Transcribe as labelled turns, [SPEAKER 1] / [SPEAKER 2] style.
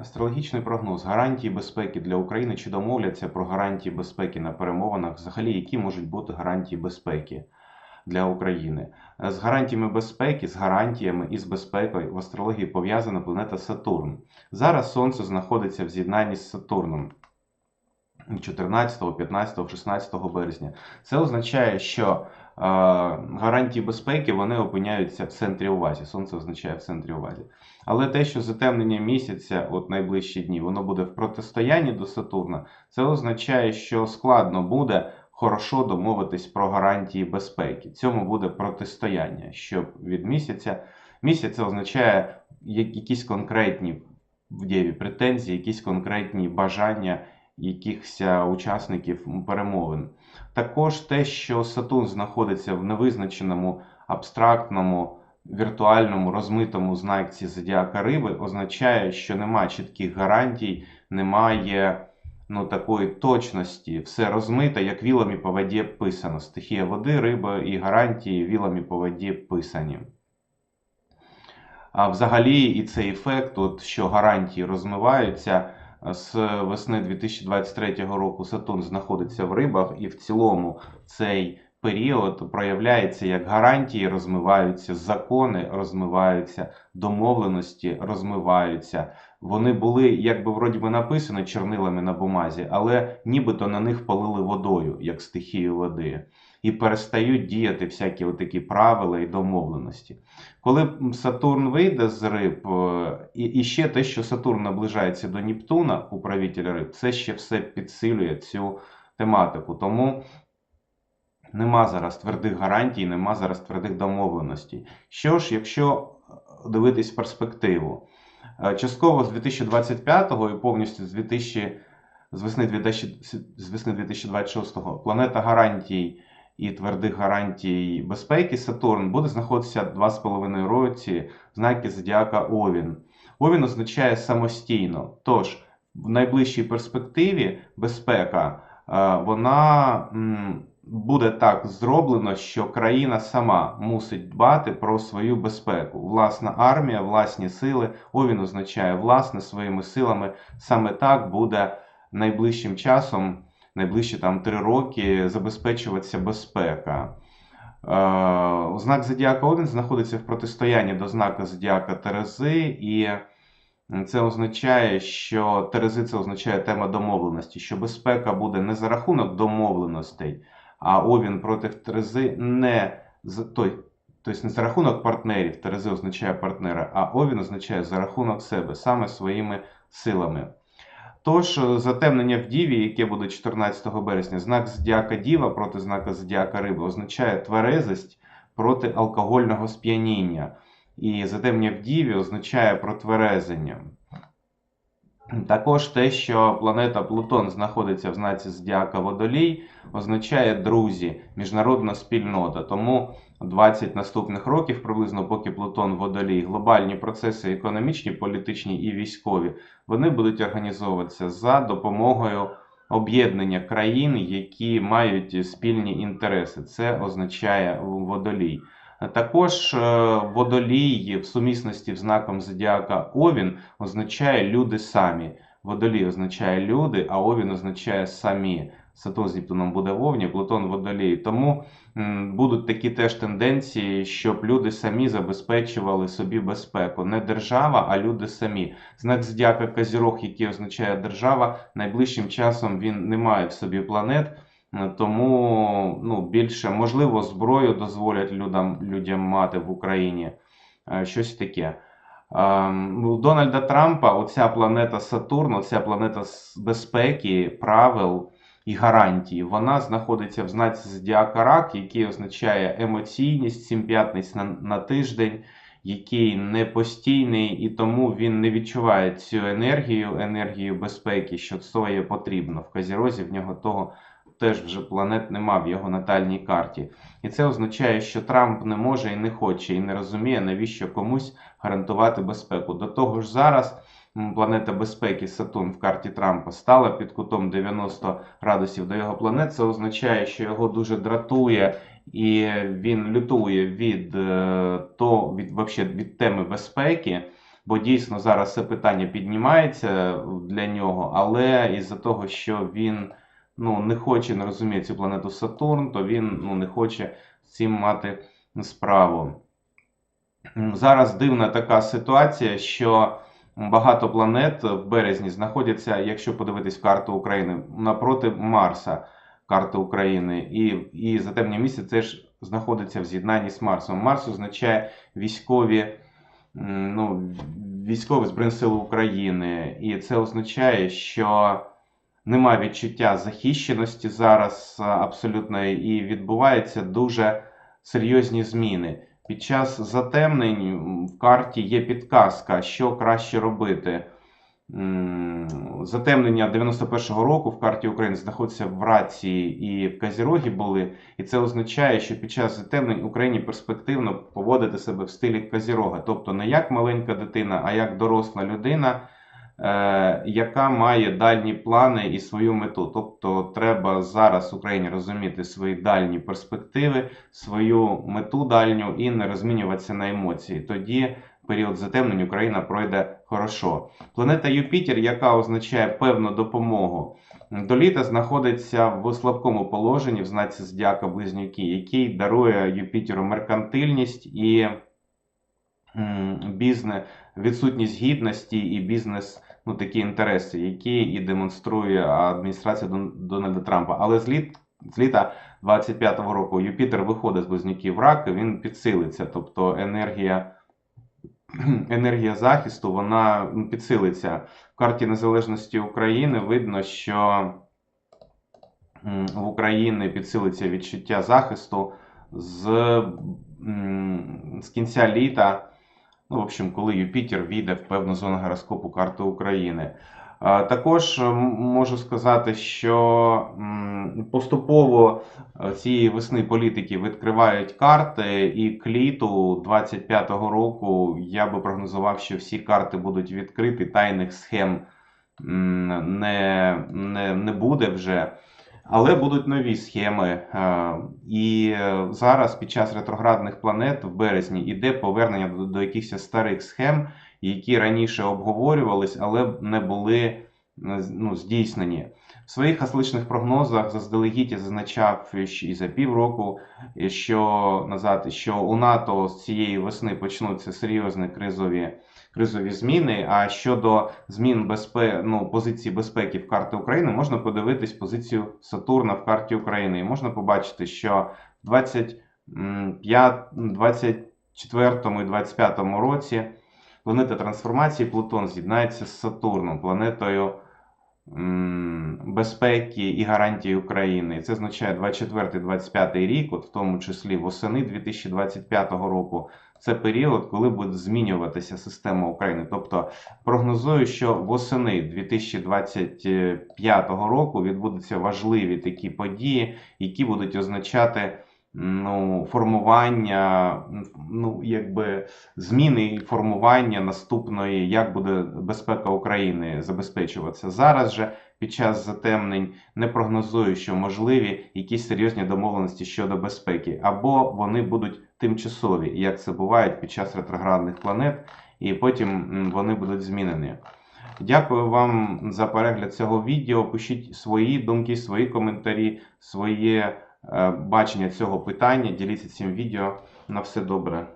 [SPEAKER 1] Астрологічний прогноз. Гарантії безпеки для України чи домовляться про гарантії безпеки на перемовинах? Взагалі, які можуть бути гарантії безпеки для України? З гарантіями безпеки, з гарантіями і з безпекою в астрології пов'язана планета Сатурн. Зараз Сонце знаходиться в з'єднанні з Сатурном 14, 15, 16 березня. Це означає, що е, гарантії безпеки вони опиняються в центрі уваги. Сонце означає в центрі уваги. Але те, що затемнення місяця, от найближчі дні, воно буде в протистоянні до Сатурна, це означає, що складно буде хорошо домовитись про гарантії безпеки. Цьому буде протистояння, щоб від місяця. Місяць це означає якісь конкретні в дєві претензії, якісь конкретні бажання якихось учасників перемовин. Також те, що Сатурн знаходиться в невизначеному абстрактному віртуальному розмитому знаці зодіака риби означає, що немає чітких гарантій, немає ну, такої точності. Все розмите, як вілами по воді писано. Стихія води, риба і гарантії вілами по воді писані. А взагалі, і цей ефект, от, що гарантії розмиваються. З весни 2023 року Сатурн знаходиться в рибах, і в цілому цей період проявляється як гарантії розмиваються, закони розмиваються, домовленості розмиваються. Вони були, якби вроді би написані чорнилами на бумазі, але нібито на них полили водою, як стихію води. І перестають діяти всякі отакі правила і домовленості. Коли Сатурн вийде з риб, е, і, і ще те, що Сатурн наближається до Нептуна, управителя риб, це ще все підсилює цю тематику. Тому нема зараз твердих гарантій, нема зараз твердих домовленостей. Що ж, якщо дивитись перспективу, Е, частково з 2025-го і повністю з весни 2000, з весни 2026 планета гарантій і твердих гарантій безпеки Сатурн буде знаходитися 2,5 році в знакі Зодіака Овін. Овін означає самостійно. Тож, в найближчій перспективі безпека е, вона буде так зроблено, що країна сама мусить дбати про свою безпеку. Власна армія, власні сили. Овін означає власне своїми силами. Саме так буде найближчим часом найближчі там три роки забезпечуватися безпека. Е, Знак Зодіака Овен знаходиться в протистоянні до знака Зодіака Терези, і це означає, що Терези це означає тема домовленості, що безпека буде не за рахунок домовленостей, а Овін проти Терези не той. Тобто не за рахунок партнерів, Терези означає партнера, а Овін означає за рахунок себе, саме своїми силами. Тож, е, затемнення в Діві, яке буде 14 березня, знак Здяка Діва проти знака Здяка Риби означає тверезость проти алкогольного сп'яніння. І затемнення в Діві означає протверезення. Також те, що планета Плутон знаходиться в знаці Зодіака Водолій, означає друзі, міжнародна спільнота. Тому 20 наступних років, приблизно поки Плутон Водолій, глобальні процеси економічні, політичні і військові, вони будуть організовуватися за допомогою об'єднання країн, які мають спільні інтереси. Це означає водолій. Також е, водолій в сумісності з знаком зодіака Овін означає люди самі. Водолій означає люди, а Овін означає самі. Сатурн з Нептуном буде в Овні, Плутон в Водолії. Тому будуть такі теж тенденції, щоб люди самі забезпечували собі безпеку. Не держава, а люди самі. Знак зодіака Козірог, який означає держава, найближчим часом він не має в собі планет. Е, Тому ну, більше можливо зброю дозволять людям, людям мати в Україні. Е, Щось таке. Ем, У Дональда Трампа оця планета Сатурн, оця планета безпеки, правил і гарантій, вона знаходиться в знаці Зодіака Рак, який означає емоційність, сім п'ятниць на, на тиждень, який не постійний, і тому він не відчуває цю енергію, енергію безпеки, що це потрібно. В Казірозі в нього того теж вже планет нема в його натальній карті. І це означає, що Трамп не може і не хоче, і не розуміє, навіщо комусь гарантувати безпеку. До того ж, зараз планета безпеки Сатурн в карті Трампа стала під кутом 90 градусів до його планет. Це означає, що його дуже дратує. І він лютує від, е, то, від, вообще, від теми безпеки, бо дійсно зараз це питання піднімається для нього, але із-за того, що він ну, не хоче, не розуміє цю планету Сатурн, то він ну, не хоче цим мати справу. Зараз дивна така ситуація, що багато планет в березні знаходяться, якщо подивитись карту України, напроти Марса, карти України, і, і затемнення місяця теж знаходиться в з'єднанні з Марсом. Марс означає військові, ну, військові Збройні Сили України, і це означає, що немає відчуття захищеності зараз а, абсолютної, і відбуваються дуже серйозні зміни. Під час затемнень в карті є підказка, що краще робити. Затемнення 91-го року в карті України знаходиться в Рації і в Казірогі були, і це означає, що під час затемнень Україні перспективно поводити себе в стилі Казірога, тобто не як маленька дитина, а як доросла людина, е, яка має дальні плани і свою мету. Тобто треба зараз Україні розуміти свої дальні перспективи, свою мету дальню і не розмінюватися на емоції. Тоді період затемнень Україна пройде хорошо. Планета Юпітер, яка означає певну допомогу, до літа знаходиться в слабкому положенні в знаці Зодіака Близнюки, який дарує Юпітеру меркантильність і бізнес, відсутність гідності і бізнес, ну такі інтереси, які і демонструє адміністрація Дон- Дональда Трампа. Але з літ з літа 25-го року Юпітер виходить з близнюків раки, він підсилиться, тобто енергія енергія захисту вона підсилиться. В карті незалежності України видно, що в Україні підсилиться відчуття захисту з, з кінця літа. Ну, в общем, коли Юпітер війде в певну зону гороскопу карти України. Також можу сказати, що поступово е, цієї весни політики відкривають карти, і к літу 25-го року я би прогнозував, що всі карти будуть відкриті, тайних схем не, не, не буде вже. Але будуть нові схеми. е, І е, зараз під час ретроградних планет в березні іде повернення до, якихось старих схем, які раніше обговорювались, але не були е, ну, здійснені. В своїх асличних прогнозах заздалегідь я зазначав і за півроку, що назад, що у НАТО з цієї весни почнуться серйозні кризові, кризові зміни. А щодо змін безпе... ну, позиції безпеки в карти України, можна подивитись позицію Сатурна в карті України. І можна побачити, що в 25, 24 і 25 році планета трансформації Плутон з'єднається з Сатурном, планетою безпеки і гарантії України. Це означає 24-25 рік, от в тому числі восени 2025 року. Це період, коли буде змінюватися система України. Тобто прогнозую, що восени 2025 року відбудуться важливі такі події, які будуть означати ну, формування, ну, якби зміни і формування наступної, як буде безпека України забезпечуватися. Зараз же під час затемнень не прогнозую, що можливі якісь серйозні домовленості щодо безпеки, або вони будуть тимчасові, як це буває під час ретроградних планет, і потім вони будуть змінені. Дякую вам за перегляд цього відео. Пишіть свої думки, свої коментарі, своє бачення цього питання. Діліться цим відео. На все добре.